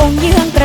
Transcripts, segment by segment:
ôm như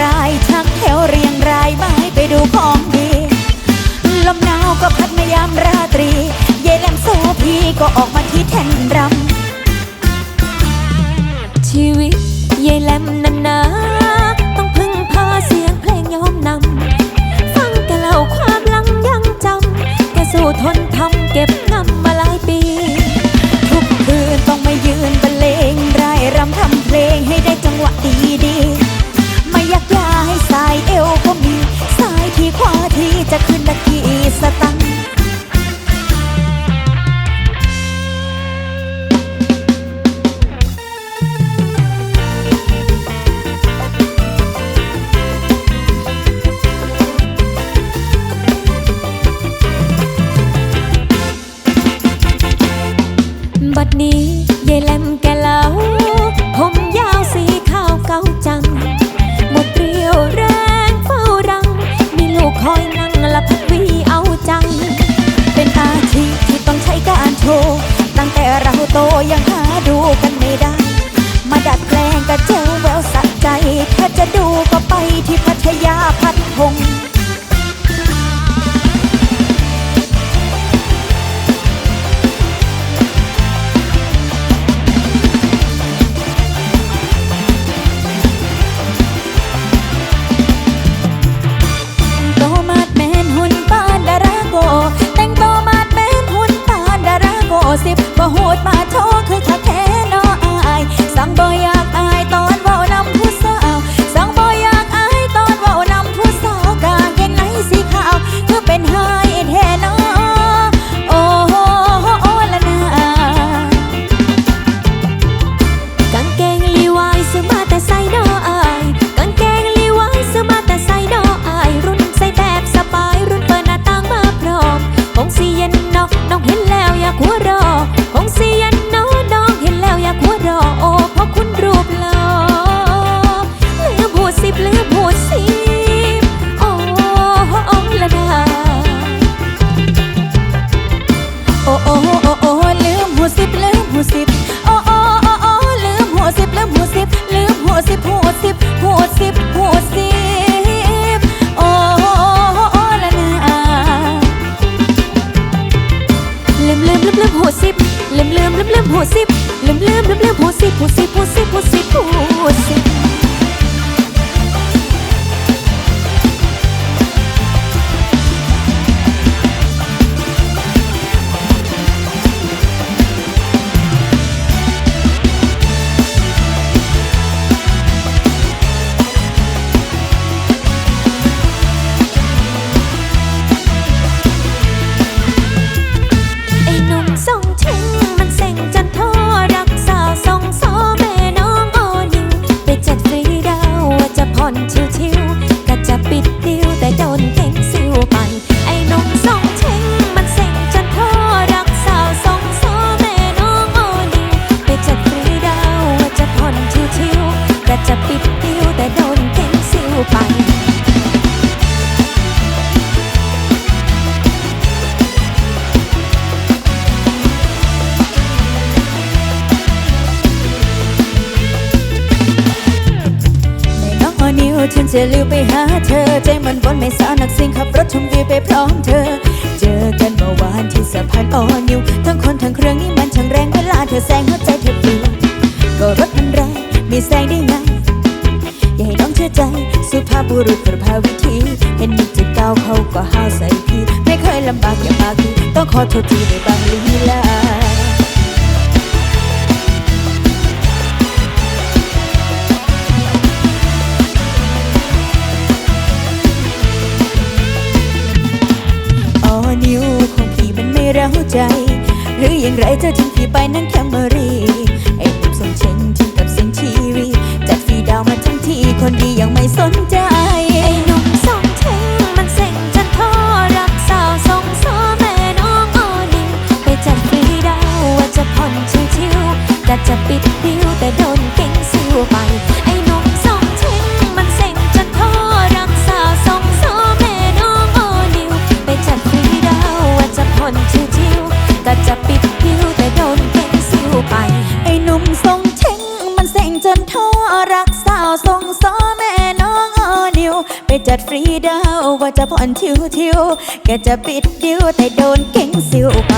บัดนี้ยายแหลมแกเหลาผมยาวสีขาวเก่าจัง หมดเรียวแรงเฝ้ารัง มีลูกคอยนั่งละพัดวีเอาจัง เป็นอาชีพที่ต้องใช้การโชว์ตั้งแต่เราโตยังหาดูกันไม่ได้ มาดัดแปลงกระเจวแววสะใจ ถ้าจะดูก็ไปที่พัทยาพัดพง สิบลืมลืมลืมลืมหัวสิบหัวสิบหัวสิบหัวสิบหัวสิบ ว่าจ จะลิ้วไปหาเธอ ใจมันบนไม่สานักสิ่งขับรถชมวิวไปพร้อมเธอ เจอกันเมื่อวานที่สะพานอ่อนิวทั้งคนทั้งเครื่องนี่มันช่างแรงเวลาเธอแซงหัวใจเธอปลิวก็รถมันแรงมีแซงได้ไงอย่าให้น้องเชื่อใจ สุภาพบุรุษประภาวิธี เห็นนึกจะก้าวเขาก็ห้าวใส่พี่ไม่เคยลำบากอย่ามาคือต้องขอโทษทีในบางลีลา เราใจ หรืออย่างไรเธอทิ้งพี่ไปนั่งแคมเมอรีไอ้หนุ่มสมเชงทิ้งกับเสียงทีวีจัดฟีดาวมาทั้งทีคนดียังไม่สนใจไอ้หนุ่มสมเชงมันเซ็งจนท้อรักสาวทรงซอแม่น้องออนิวไปจัดฟรีดาวว่าจะผ่อนชิวๆก็จะปิด ก็จะปิดดิวแต่โดนเก่งซิวไป ไอ้หนุ่มทรงเชงมันเซ็งจนท้อรักสาวทรงซอแม่น้องออนิว ไปจัดฟรีดาวว่าจะผ่อนทิวทิวแกจะปิดดิวแต่โดนเก่งซิวไป